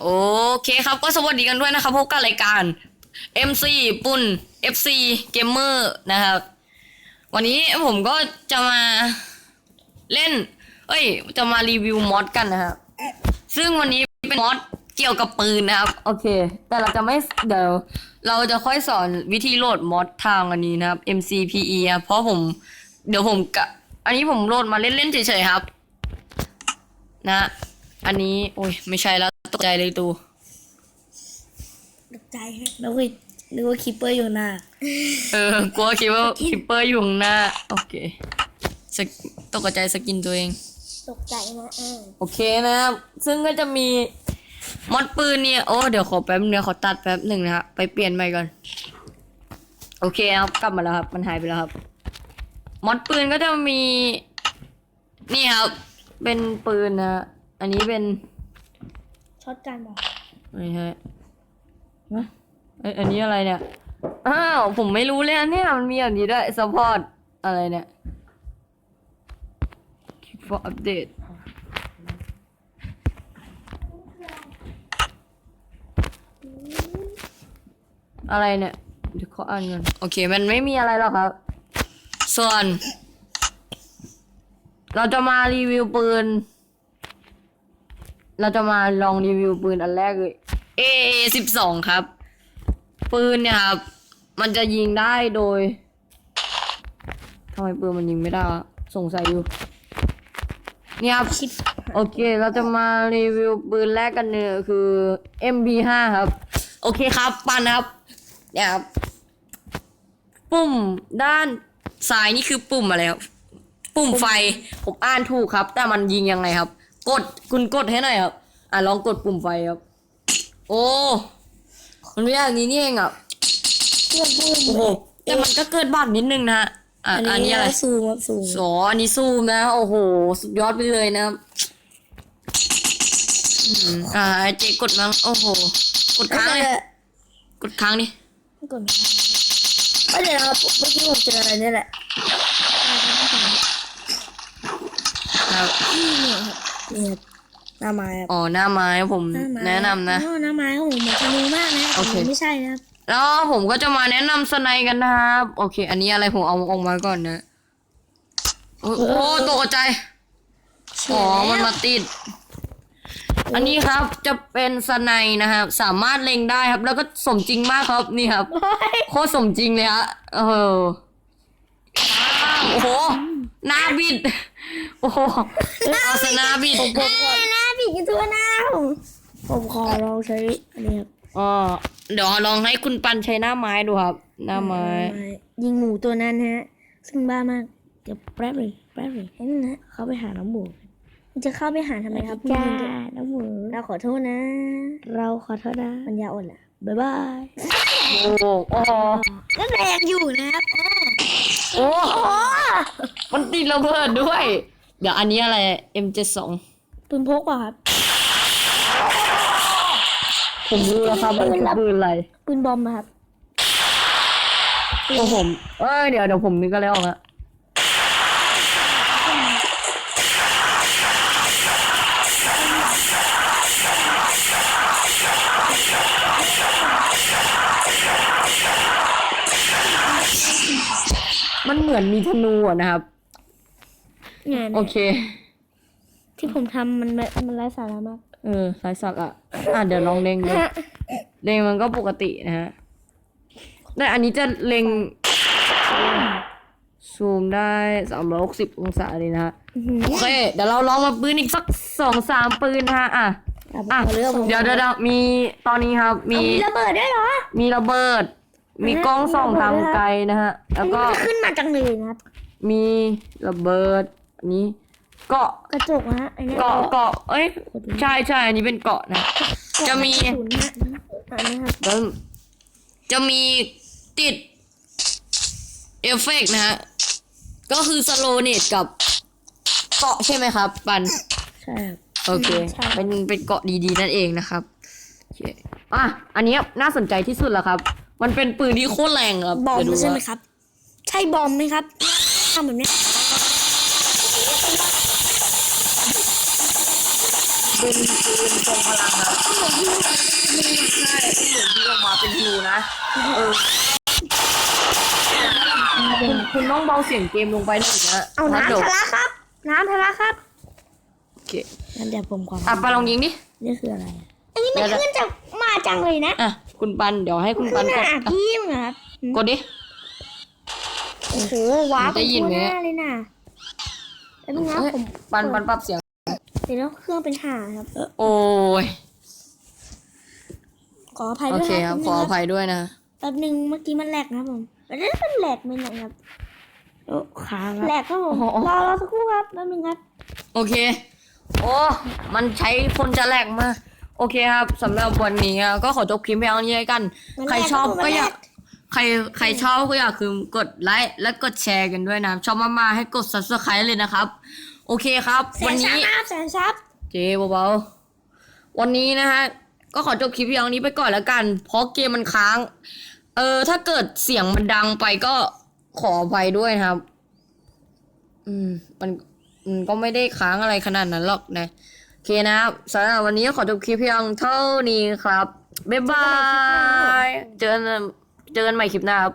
โอเคครับก็สวัสดีกันด้วยนะครับพบกับรายการ MC ปุ่น FC Gamer นะครับ วันนี้ผมก็จะมาเล่น เอ้ย จะมารีวิวมอดกันนะครับ ซึ่งวันนี้เป็นมอดเกี่ยวกับปืนนะครับ โอเค แต่เราจะไม่เดี๋ยวเราจะค่อยสอนวิธีโหลดมอดทางอันนี้นะครับ MCPE ครับเพราะผม เดี๋ยวผมกะอันนี้ผมโหลดมาเล่นๆเฉยๆครับ นะ อันนี้ โอ้ยไม่ใช่แล้ว กใจเลยตูตกใจฮะนึกว่านึกว่าคิปเปอร์อยู่หน้า เออกลัวคิดว่าคิปเปอร์อยู่ข้างหน้า โอเคสกตกใจสกินตัวเอง ตกใจนะเออโอเคนะครับ ซึ่งก็จะมีมอดปืนเนี่ย โอ้เดี๋ยวขอแป๊บเดียวขอตัดแป๊บหนึ่งนะฮะไปเปลี่ยนใหม่ก่อน โอเคครับกลับมาแล้วครับ มันหายไปแล้วครับ มอดปืนก็จะมี นี่ครับ เป็นปืนนะฮะอันนี้เป็น ช็อตกันบอกไม่ใช่ฮะเอ้ยอันนี้อะไรเนี่ย อ้าว ผมไม่รู้เลยอันเนี่ยมันมีแบบนี้ด้วย support อะไรเนี่ย Keep for update อะไรเนี่ยเดี๋ยวขออ่านก่อนโอเค มันไม่มีอะไรหรอกครับ ส่วน เราจะมารีวิวปืน เราจะมาลองรีวิวปืนอันแรกเลย A สิบสองครับ ปืนเนี่ยครับ มันจะยิงได้โดยทำไมปืนมันยิงไม่ได้วะสงสัยอยู่เนี่ยครับ โอเค เราจะมารีวิวปืนแรกกันเนี่ยคือ MB5 ครับ โอเคครับ ปันครับ เนี่ยครับ ปุ่มด้านซ้ายนี่คือปุ่มอะไรครับ ปุ่มไฟ ผมอ่านถูกครับ แต่มันยิงยังไงครับ กดคุณกดให้หน่อยครับ อะลองกดปุ่มไฟครับ โอ้มันไม่อย่างนี้นี่เองอะเครื่องปืนโอ้โหแต่มันก็เกิดบาดนิดนึงนะฮะอะอันนี้อะไรซูมครับซูมสออันนี้สู้นะโอ้โห สุดยอดไปเลยนะครับอืมอ่าไอ้เจกดมั้งโอ้โห กดค้างเลยกดค้างดิกดไม่ได้ก็เดี๋ยวนะครับเมื่อกี้ผมเจออะไรนี่แหละครับ นี่เนี่ยครับนี่ครับหน้าไม้ครับอ๋อหน้าไม้ผมหน้าไม้แนะนำนะ อ๋อหน้าไม้ของผมเหมือนจะรู้มากนะโอเคแต่ไม่ใช่นะครับแล้วผมก็จะมาแนะนำสไนกันนะครับ โอเค อันนี้อะไรผมเอาออกมาก่อนนะโอ้โหตกใจอ๋อมันมาติด อันนี้ครับจะเป็นสไนนะครับสามารถเล็งได้ครับ แล้วก็สมจริงมากครับนี่ครับโคตรสมจริงเลยฮะเออโอ้โหหน้าบิด โอ้โหเอาสนาบิดผมผมขอหน้าบิดกันทั่วหน้าผมผมขอลองใช้อันนี้ครับอ๋อเดี๋ยวลองให้คุณปันใช้หน้าไม้ดูครับ หน้าไม้ ยิงหมูตัวนั้นฮะ ซึ่งบ้ามากเดี๋ยวแป๊บเลยแป๊บเลยให้มันนะเขาไปหาน้องหมูมันจะเข้าไปหาทำไมครับจ้ายิงกันน้ำหมูเราขอโทษนะ เราขอโทษนะปัญญาอ่อนอะบ๊ายบายโอ้โหโอ้โหก็แรงอยู่นะครับอ่าโอ้โห มันติดระเบิดด้วย เดี๋ยวอันนี้อะไร M72 ปืนพกว่ะครับ ผมรู้แล้วครับมันคือปืนอะไรปืนบอมอะครับ โอ้ผม เอ้ยเดี๋ยวเดี๋ยวผมนึกอะไรออกละ มันเหมือนมีธนูอะนะครับ เนี่ยโอเนี่ยเค ที่ผมทำมันไม่มันไร้สาระมากเออสายสัตว์อะอะเดี๋ยวลองเล็งดูเล็งมันก็ปกตินะฮะแต่อันนี้จะเล็ง ซูมได้สามร้อยหกสิบองศาเลยนะฮะ อื้อหือ โอเค เดี๋ยวเราลองมาปืนอีกสักสองสามปืนนะฮะ อะ อะอะผมขอเลือกผมเดี๋ยวเดี๋ยวเดี๋ยวมีตอนนี้ครับ มีเอามีระเบิดด้วยเหรอ มีระเบิด มีกล้องส่องทางไกลนะฮะอัแล้นวนี้ก็มันจะขึ้นมาจากไหนนะครับมีระเบิดอันนี้ เกาะกระจกนะฮะอันนี้เกาะเกาะเอ้ยใช่ใช่อันนี้เป็นเกาะนะ จะมีกระสุนนะอันนี้ครับแล้วจะมีติด เอฟเฟกต์นะฮะ ก็คือสโลเนตกับเกาะใช่ไหมครับ ปัน ใช่ครับ โอเค ใช่ เป็นเป็นเกาะดีๆ นั่นเองนะครับโอเคอะ อันเนี้ยน่าสนใจที่สุดแล้วครับ มันเป็นปืนที่โคตรแรงครับบอมเดี๋ยวดูใช่ไหมว่าครับ ใช่บอมไหมครับทำแบบเนี้ยเป็นปืนทรงพลังครับที่ผมใช่ที่เหมือนที่ออกมาเป็นฮิวนะเออคุณคุณต้องเบาเสียงเกมลงไปหน่อยนะเอาพระน้ำดี๋ยวทะลักครับ น้ำทะลักครับโอเคงั้นเดี๋ยวผมขออะไปลองยิงดิ นี่คืออะไร อะอันนี้มันเดี๋ยวขึ้นจากมาจังเลยนะอะคุณปันเดี๋ยวให้คุณขึ้ปันนกดหาอะพี่มงครับกดดิ โอ้โหว้าวได้ยินไหมทั่วน้าเลยนะแล้วมึงครับเอ้ยผมปันปันปรับเสียง เดี๋ยวแล้วเครื่องเป็นหาครับเออโอ้ยขออภัยโอด้วยเคครับแป๊บขนึองอครับภัยด้วยนะแป๊บนึงเมื่อกี้มันแหลกนะครับผมแล้วมันแหลกมันนะครับโอ้ค้างแหลอะกครับผมโอ้โหรอรอสักครู่ครับแป๊บนึงครับ โอเค โอ้ มันใช้คนจะแหลกมาก โอเคครับสำหรับวันนี้อะก็ขอจบคลิปเพียงเท่านี้แล้วกันมันแหลกใครชอบมันก็แหลกอยากใครใครชอบก็อยากคือกดไลค์และกดแชร์กันด้วยนะ ชอบมากๆให้กด subscribe เลยนะครับ โอเคครับแสวันนซันี้บครับแสนซับเจเบาๆวันนี้นะฮะก็ขอจบคลิปเพียงเท่านี้ไปก่อนแล้วกัน เพราะเกมมันค้าง เออ ถ้าเกิดเสียงมันดังไปก็ขออภัยด้วยนะครับ อืม มันมันก็ไม่ได้ค้างอะไรขนาดนั้นหรอกนะโอ เคนะครับสำหรับวันนี้ขอจบคลิปเพียงเท่านี้ครับ บ๊ายบาย เจอกันเจอกันใหม่คลิปหน้าครับ